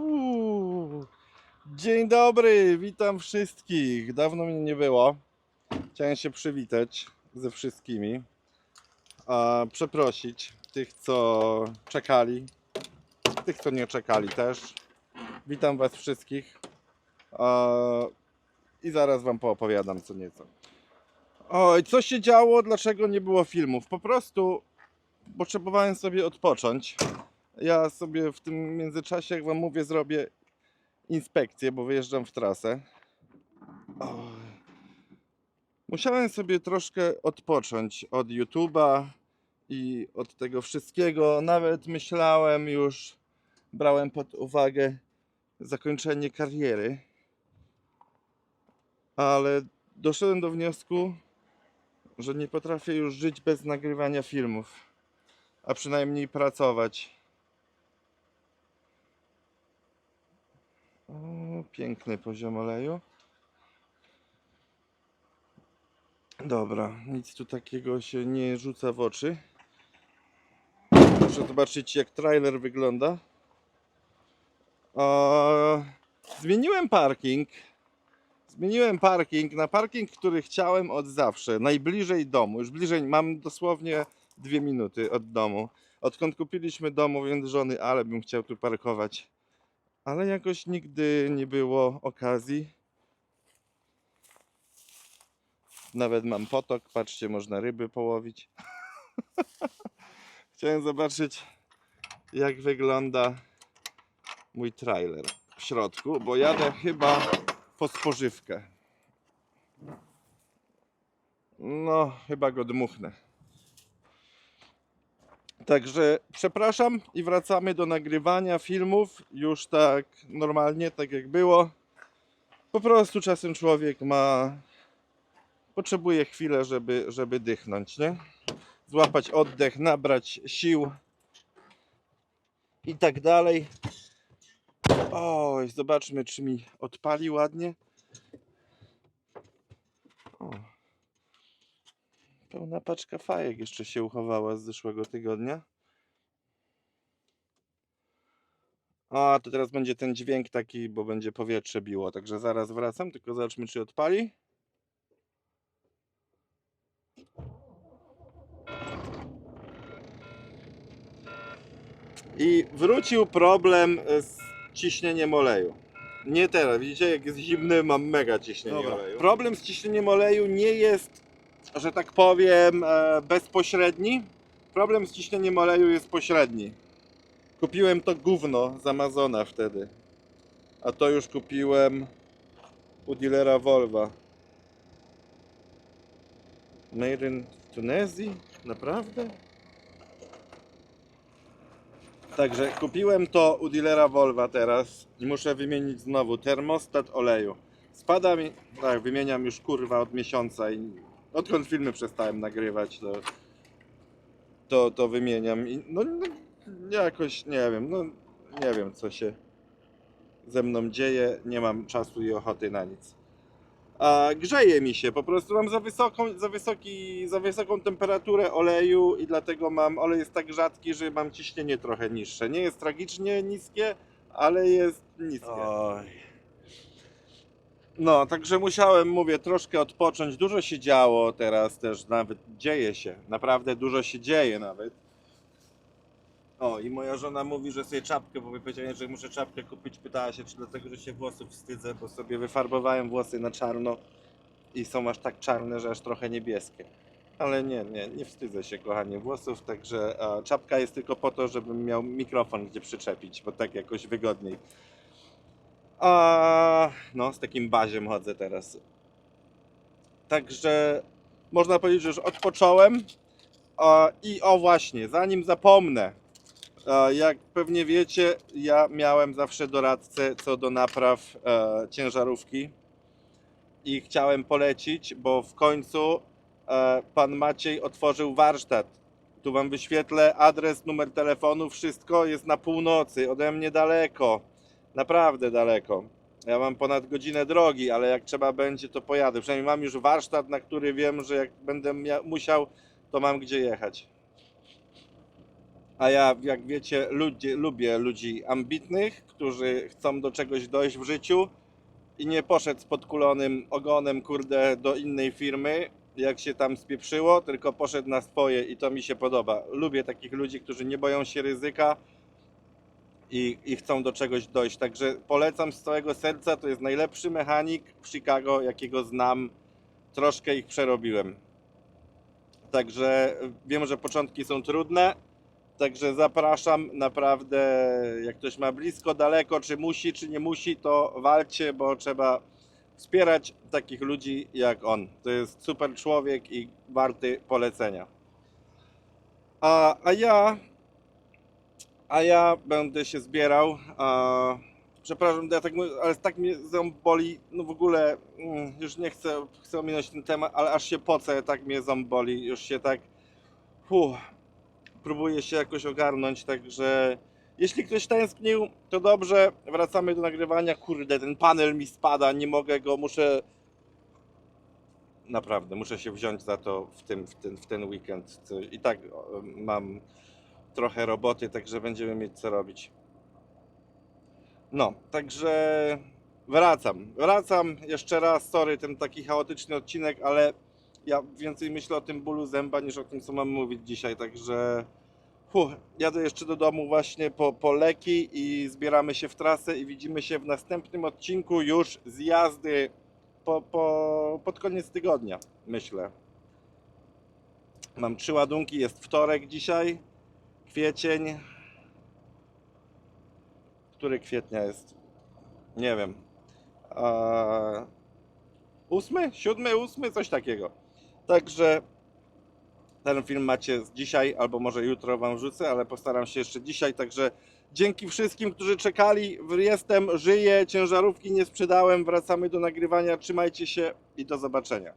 Uhu. Dzień dobry, witam wszystkich. Dawno mnie nie było. Chciałem się przywitać ze wszystkimi. A przeprosić tych, co czekali, tych, co nie czekali też. Witam Was wszystkich. A, I zaraz Wam poopowiadam co nieco. Oj, co się działo? Dlaczego nie było filmów? Po prostu potrzebowałem sobie odpocząć. Ja sobie w tym międzyczasie, jak Wam mówię, zrobię inspekcję, bo wyjeżdżam w trasę. Musiałem sobie troszkę odpocząć od YouTube'a i od tego wszystkiego. Nawet myślałem już, brałem pod uwagę zakończenie kariery. Ale doszedłem do wniosku, że nie potrafię już żyć bez nagrywania filmów, a przynajmniej pracować. O, piękny poziom oleju. Dobra, nic tu takiego się nie rzuca w oczy. Muszę zobaczyć jak trailer wygląda. O, zmieniłem parking. Zmieniłem parking na parking, który chciałem od zawsze, najbliżej domu. Już bliżej, mam dosłownie dwie minuty od domu. Odkąd kupiliśmy dom, do żony, ale bym chciał tu parkować. Ale jakoś nigdy nie było okazji. Nawet mam potok, patrzcie, można ryby połowić. Chciałem zobaczyć, jak wygląda mój trailer w środku, bo jadę chyba po spożywkę. No, chyba go dmuchnę. Także przepraszam i wracamy do nagrywania filmów już tak normalnie, tak jak było. Po prostu czasem człowiek ma. potrzebuje chwilę, żeby, żeby dychnąć, nie? Złapać oddech, nabrać sił i tak dalej. Oj, zobaczmy, czy mi odpali ładnie. O. Pełna paczka fajek jeszcze się uchowała z zeszłego tygodnia. A, to teraz będzie ten dźwięk taki, bo będzie powietrze biło. Także zaraz wracam, tylko zobaczmy, czy odpali. I wrócił problem z ciśnieniem oleju. Nie teraz, widzicie, jak jest zimny, mam mega ciśnienie Dobra. oleju. Problem z ciśnieniem oleju nie jest że tak powiem, e, bezpośredni. Problem z ciśnieniem oleju jest pośredni. Kupiłem to gówno z Amazona wtedy. A to już kupiłem u dealera Volva. Made in Tunezji? Naprawdę? Także kupiłem to u dealera Volva teraz i muszę wymienić znowu termostat oleju. Spada mi, tak, wymieniam już kurwa od miesiąca i odkąd filmy przestałem nagrywać, to, to, to wymieniam i no, no jakoś nie wiem, no nie wiem co się ze mną dzieje, nie mam czasu i ochoty na nic. A grzeje mi się, po prostu mam za wysoką, za wysoki, za wysoką temperaturę oleju i dlatego mam, olej jest tak rzadki, że mam ciśnienie trochę niższe. Nie jest tragicznie niskie, ale jest niskie. Oj. No, także musiałem, mówię, troszkę odpocząć. Dużo się działo teraz też, nawet dzieje się. Naprawdę dużo się dzieje nawet. O, i moja żona mówi, że sobie czapkę, bo powiedziałem, że muszę czapkę kupić. Pytała się, czy dlatego, że się włosów wstydzę, bo sobie wyfarbowałem włosy na czarno i są aż tak czarne, że aż trochę niebieskie. Ale nie, nie, nie wstydzę się, kochanie, włosów, także a, czapka jest tylko po to, żebym miał mikrofon gdzie przyczepić, bo tak jakoś wygodniej. A no, z takim baziem chodzę teraz. Także można powiedzieć, że już odpocząłem. I o właśnie, zanim zapomnę, jak pewnie wiecie, ja miałem zawsze doradcę co do napraw e, ciężarówki i chciałem polecić, bo w końcu e, pan Maciej otworzył warsztat. Tu wam wyświetlę adres, numer telefonu, wszystko jest na północy, ode mnie daleko. Naprawdę daleko. Ja mam ponad godzinę drogi, ale jak trzeba będzie, to pojadę. Przynajmniej mam już warsztat, na który wiem, że jak będę musiał, to mam gdzie jechać. A ja, jak wiecie, ludzi, lubię ludzi ambitnych, którzy chcą do czegoś dojść w życiu i nie poszedł z podkulonym ogonem, kurde, do innej firmy, jak się tam spieprzyło, tylko poszedł na swoje i to mi się podoba. Lubię takich ludzi, którzy nie boją się ryzyka i, i chcą do czegoś dojść. Także polecam z całego serca. To jest najlepszy mechanik w Chicago, jakiego znam. Troszkę ich przerobiłem. Także wiem, że początki są trudne. Także zapraszam naprawdę, jak ktoś ma blisko, daleko, czy musi, czy nie musi, to walcie, bo trzeba wspierać takich ludzi jak on. To jest super człowiek i warty polecenia. A, a ja a ja będę się zbierał. A, przepraszam, ja tak mówię, ale tak mnie ząb boli. No w ogóle mm, już nie chcę, chcę ominąć ten temat, ale aż się pocę, tak mnie ząb boli. Już się tak. Fu, próbuję się jakoś ogarnąć, także. Jeśli ktoś tęsknił, to dobrze. Wracamy do nagrywania. Kurde, ten panel mi spada, nie mogę go, muszę. Naprawdę, muszę się wziąć za to w, tym, w, ten, w ten weekend. I tak mam trochę roboty, także będziemy mieć co robić. No, także wracam. Wracam jeszcze raz. Sorry, ten taki chaotyczny odcinek, ale ja więcej myślę o tym bólu zęba niż o tym, co mam mówić dzisiaj. Także hu, jadę jeszcze do domu właśnie po, po leki i zbieramy się w trasę i widzimy się w następnym odcinku już z jazdy po, po, pod koniec tygodnia, myślę. Mam trzy ładunki, jest wtorek dzisiaj kwiecień. Który kwietnia jest? Nie wiem. Eee, ósmy? Siódmy, ósmy? Coś takiego. Także ten film macie dzisiaj, albo może jutro wam wrzucę, ale postaram się jeszcze dzisiaj. Także dzięki wszystkim, którzy czekali. Jestem, żyję, ciężarówki nie sprzedałem. Wracamy do nagrywania. Trzymajcie się i do zobaczenia.